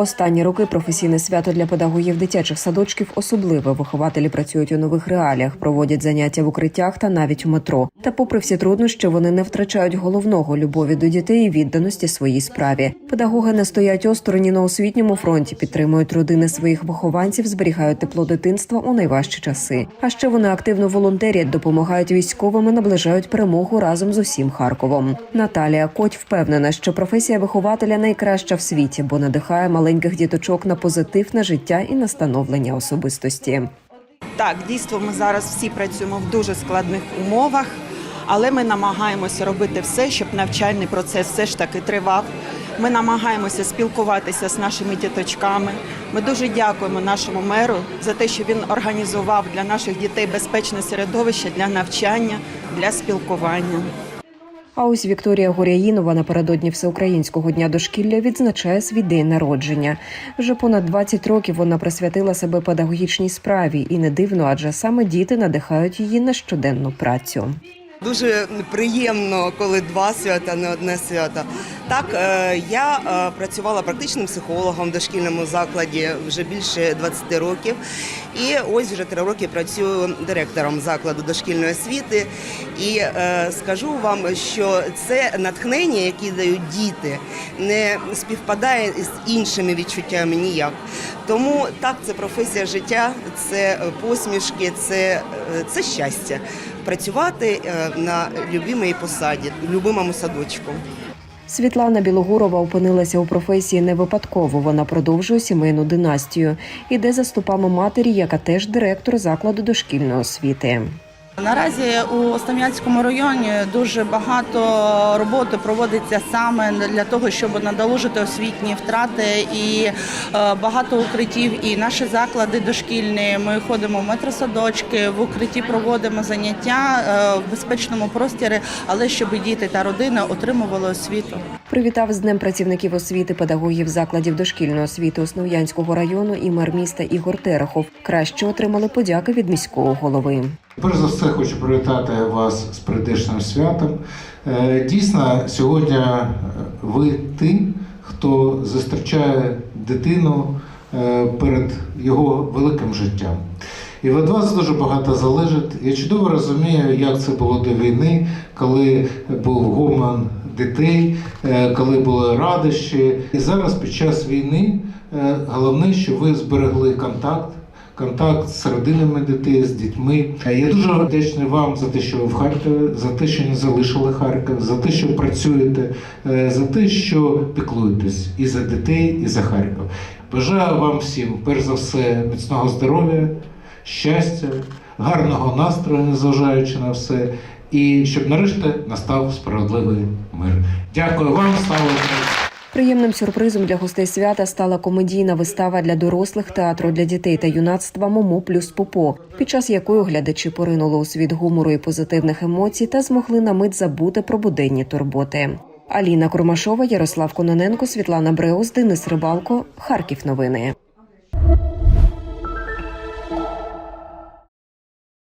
Останні роки професійне свято для педагогів дитячих садочків особливе. Вихователі працюють у нових реаліях, проводять заняття в укриттях та навіть у метро. Та, попри всі труднощі, вони не втрачають головного любові до дітей і відданості своїй справі. Педагоги не стоять осторонь на освітньому фронті, підтримують родини своїх вихованців, зберігають тепло дитинства у найважчі часи. А ще вони активно волонтерять, допомагають військовим і наближають перемогу разом з усім Харковом. Наталія Коть впевнена, що професія вихователя найкраща в світі, бо надихає маленьких діточок на позитив на життя і на становлення особистості. Так, дійсно, ми зараз всі працюємо в дуже складних умовах, але ми намагаємося робити все, щоб навчальний процес все ж таки тривав. Ми намагаємося спілкуватися з нашими діточками. Ми дуже дякуємо нашому меру за те, що він організував для наших дітей безпечне середовище для навчання, для спілкування. А ось Вікторія Горяїнова напередодні всеукраїнського дня дошкілля відзначає свій день народження. Вже понад 20 років вона присвятила себе педагогічній справі, і не дивно, адже саме діти надихають її на щоденну працю. Дуже приємно, коли два свята, не одне свято. Так, е, я е, працювала практичним психологом в дошкільному закладі вже більше 20 років. І ось вже три роки працюю директором закладу дошкільної освіти. І е, скажу вам, що це натхнення, яке дають діти, не співпадає з іншими відчуттями ніяк. Тому так, це професія життя, це посмішки, це, це щастя. Працювати е, на любимій посаді, любимому садочку. Світлана Білогурова опинилася у професії не випадково. Вона продовжує сімейну династію. Іде за стопами матері, яка теж директор закладу дошкільної освіти. Наразі у Остам'янському районі дуже багато роботи проводиться саме для того, щоб надолужити освітні втрати і е, багато укриттів. І наші заклади дошкільні. Ми ходимо в метросадочки, в укритті проводимо заняття е, в безпечному просторі, але щоб діти та родини отримували освіту. Привітав з днем працівників освіти педагогів закладів дошкільної освіти Основ'янського району і мер міста Ігор Терехов. Краще отримали подяки від міського голови. Перш за все, хочу привітати вас з прийдешнім святом. Е, Дійсно, сьогодні е, ви ті, хто зустрічає дитину е, перед його великим життям. І від вас дуже багато залежить. Я чудово розумію, як це було до війни, коли був гомон дітей, коли були радощі. І зараз під час війни головне, що ви зберегли контакт контакт з родинами дітей, з дітьми. Я дуже вдячний вам за те, що ви в Харкові, за те, що не залишили Харків, за те, що працюєте, е, за те, що піклуєтесь і за дітей, і за Харків. Бажаю вам всім, перш за все, міцного здоров'я, щастя, гарного настрою, незважаючи на все, і щоб нарешті настав справедливий мир. Дякую вам, слава Україні! Приємним сюрпризом для гостей свята стала комедійна вистава для дорослих театру для дітей та юнацтва Момо плюс Попо, під час якої глядачі поринули у світ гумору і позитивних емоцій та змогли на мить забути про буденні турботи. Аліна Курмашова, Ярослав Кононенко, Світлана Бреус, Денис Рибалко, Харків. Новини.